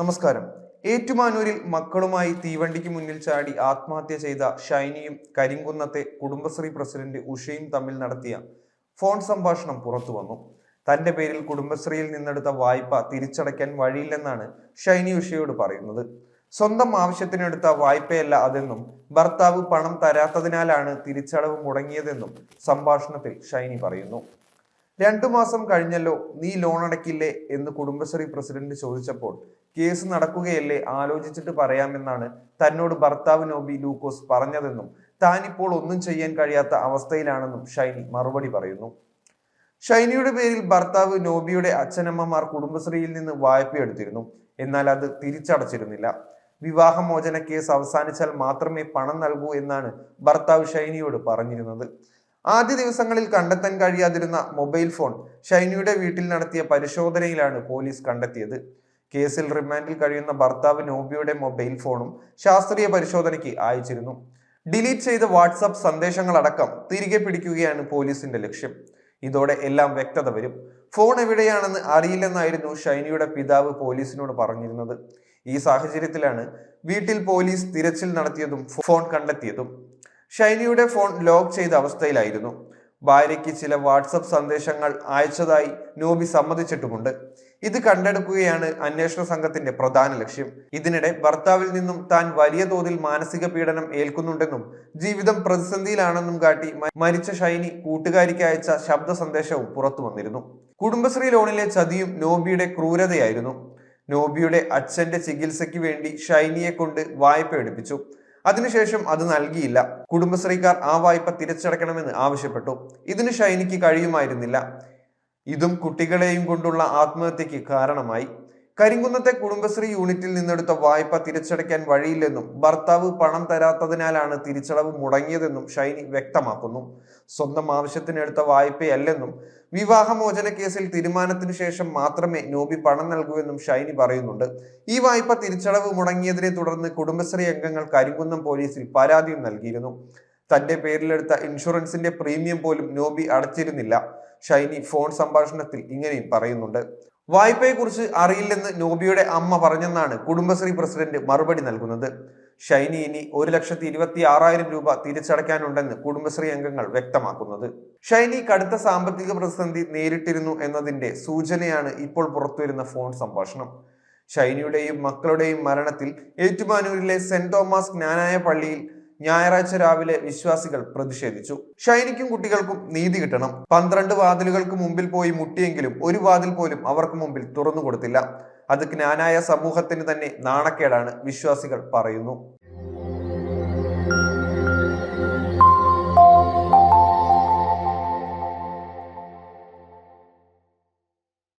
നമസ്കാരം. ഏറ്റുമാനൂരിൽ മക്കളുമായി തീവണ്ടിക്ക് മുന്നിൽ ചാടി ആത്മഹത്യ ചെയ്ത ഷൈനിയും കരിങ്കുന്നത്തെ കുടുംബശ്രീ പ്രസിഡന്റ് ഉഷയും തമ്മിൽ നടത്തിയ ഫോൺ സംഭാഷണം പുറത്തു വന്നു. തന്റെ പേരിൽ കുടുംബശ്രീയിൽ നിന്നെടുത്ത വായ്പ തിരിച്ചടയ്ക്കാൻ വഴിയില്ലെന്നാണ് ഷൈനി ഉഷയോട് പറയുന്നത്. സ്വന്തം ആവശ്യത്തിനെടുത്ത വായ്പയല്ല അതെന്നും ഭർത്താവ് പണം തരാത്തതിനാലാണ് തിരിച്ചടവ് മുടങ്ങിയതെന്നും സംഭാഷണത്തിൽ ഷൈനി പറയുന്നു. രണ്ടു മാസം കഴിഞ്ഞല്ലോ നീ ലോൺ അടയ്ക്കില്ലേ എന്ന് കുടുംബശ്രീ പ്രസിഡന്റ് ചോദിച്ചപ്പോൾ കേസ് നടക്കുകയല്ലേ ആലോചിച്ചിട്ട് പറയാമെന്നാണ് തന്നോട് ഭർത്താവ് നോബി ലൂക്കോസ് പറഞ്ഞതെന്നും താനിപ്പോൾ ഒന്നും ചെയ്യാൻ കഴിയാത്ത അവസ്ഥയിലാണെന്നും ഷൈനി മറുപടി പറയുന്നു. ഷൈനിയുടെ പേരിൽ ഭർത്താവ് നോബിയുടെ അച്ഛനമ്മമാർ കുടുംബശ്രീയിൽ നിന്ന് വായ്പയെടുത്തിരുന്നു എന്നാൽ അത് തിരിച്ചടച്ചിരുന്നില്ല. വിവാഹമോചന കേസ് അവസാനിച്ചാൽ മാത്രമേ പണം നൽകൂ എന്നാണ് ഭർത്താവ് ഷൈനിയോട് പറഞ്ഞിരുന്നത്. ആദ്യ ദിവസങ്ങളിൽ കണ്ടെത്താൻ കഴിയാതിരുന്ന മൊബൈൽ ഫോൺ ഷൈനിയുടെ വീട്ടിൽ നടത്തിയ പരിശോധനയിലാണ് പോലീസ് കണ്ടെത്തിയത്. കേസിൽ റിമാൻഡിൽ കഴിയുന്ന ഭർത്താവ് നോബിയുടെ മൊബൈൽ ഫോണും ശാസ്ത്രീയ പരിശോധനയ്ക്ക് അയച്ചിരുന്നു. ഡിലീറ്റ് ചെയ്ത വാട്സപ്പ് സന്ദേശങ്ങളടക്കം തിരികെ പിടിക്കുകയാണ് പോലീസിന്റെ ലക്ഷ്യം. ഇതോടെ എല്ലാം വ്യക്തത വരും. ഫോൺ എവിടെയാണെന്ന് അറിയില്ലെന്നായിരുന്നു ഷൈനിയുടെ പിതാവ് പോലീസിനോട് പറഞ്ഞിരുന്നത്. ഈ സാഹചര്യത്തിലാണ് വീട്ടിൽ പോലീസ് തിരച്ചിൽ നടത്തിയതും ഫോൺ കണ്ടെത്തിയതും. ഷൈനിയുടെ ഫോൺ ലോക്ക് ചെയ്ത അവസ്ഥയിലായിരുന്നു. ഭാര്യയ്ക്ക് ചില വാട്സപ്പ് സന്ദേശങ്ങൾ അയച്ചതായി നോബി സമ്മതിച്ചിട്ടുമുണ്ട്. ഇത് കണ്ടെടുക്കുകയാണ് അന്വേഷണ സംഘത്തിന്റെ പ്രധാന ലക്ഷ്യം. ഇതിനിടെ ഭർത്താവിൽ നിന്നും താൻ വലിയ തോതിൽ മാനസിക പീഡനം ഏൽക്കുന്നുണ്ടെന്നും ജീവിതം പ്രതിസന്ധിയിലാണെന്നും കാട്ടി മരിച്ച ഷൈനി കൂട്ടുകാരിക്ക് അയച്ച ശബ്ദ സന്ദേശവും പുറത്തു വന്നിരുന്നു. കുടുംബശ്രീ ലോണിലെ ചതിയും നോബിയുടെ ക്രൂരതയായിരുന്നു. നോബിയുടെ അച്ഛന്റെ ചികിത്സയ്ക്ക് വേണ്ടി ഷൈനിയെ കൊണ്ട് വായ്പ എടുപ്പിച്ചു. അതിനുശേഷം അത് നൽകിയില്ല. കുടുംബശ്രീക്കാർ ആ വായ്പ തിരിച്ചടക്കണമെന്ന് ആവശ്യപ്പെട്ടു. ഇതിന് ഷൈനിക്ക് കഴിയുമായിരുന്നില്ല. ഇതും കുട്ടികളെയും കൊണ്ടുള്ള ആത്മഹത്യക്ക് കാരണമായി. കരിങ്കുന്നത്തെ കുടുംബശ്രീ യൂണിറ്റിൽ നിന്നെടുത്ത വായ്പ തിരിച്ചടയ്ക്കാൻ വഴിയില്ലെന്നും ഭർത്താവ് പണം തരാത്തതിനാലാണ് തിരിച്ചടവ് മുടങ്ങിയതെന്നും ഷൈനി വ്യക്തമാക്കുന്നു. സ്വന്തം ആവശ്യത്തിനെടുത്ത വായ്പയല്ലെന്നും വിവാഹമോചന കേസിൽ തീരുമാനത്തിനു ശേഷം മാത്രമേ നോബി പണം നൽകൂവെന്നും ഷൈനി പറയുന്നുണ്ട്. ഈ വായ്പ തിരിച്ചടവ് മുടങ്ങിയതിനെ തുടർന്ന് കുടുംബശ്രീ അംഗങ്ങൾ കരിങ്കുന്നം പോലീസിൽ പരാതിയും നൽകിയിരുന്നു. തന്റെ പേരിലെടുത്ത ഇൻഷുറൻസിന്റെ പ്രീമിയം പോലും നോബി അടച്ചിരുന്നില്ല. ഷൈനി ഫോൺ സംഭാഷണത്തിൽ ഇങ്ങനെയും പറയുന്നുണ്ട്. വായ്പയെക്കുറിച്ച് അറിയില്ലെന്ന് നോബിയുടെ അമ്മ പറഞ്ഞെന്നാണ് കുടുംബശ്രീ പ്രസിഡന്റ് മറുപടി നൽകുന്നത്. ഷൈനി ഇനി ഒരു ലക്ഷത്തി ഇരുപത്തി ആറായിരം രൂപ തിരിച്ചടയ്ക്കാനുണ്ടെന്ന് കുടുംബശ്രീ അംഗങ്ങൾ വ്യക്തമാക്കുന്നത്. ഷൈനി കടുത്ത സാമ്പത്തിക പ്രതിസന്ധി നേരിട്ടിരുന്നു എന്നതിന്റെ സൂചനയാണ് ഇപ്പോൾ പുറത്തുവരുന്ന ഫോൺ സംഭാഷണം. ഷൈനിയുടെയും മക്കളുടെയും മരണത്തിൽ ഏറ്റുമാനൂരിലെ സെന്റ് തോമസ് ജ്ഞാനായ പള്ളിയിൽ ഞായറാഴ്ച രാവിലെ വിശ്വാസികൾ പ്രതിഷേധിച്ചു. ഷൈനിക്കും കുട്ടികൾക്കും നീതി കിട്ടണം. പന്ത്രണ്ട് വാതിലുകൾക്ക് മുമ്പിൽ പോയി മുട്ടിയെങ്കിലും ഒരു വാതിൽ പോലും അവർക്ക് മുമ്പിൽ തുറന്നു കൊടുത്തില്ല അത് ജ്ഞാനായ സമൂഹത്തിന് തന്നെ നാണക്കേടാണ് വിശ്വാസികൾ പറയുന്നു.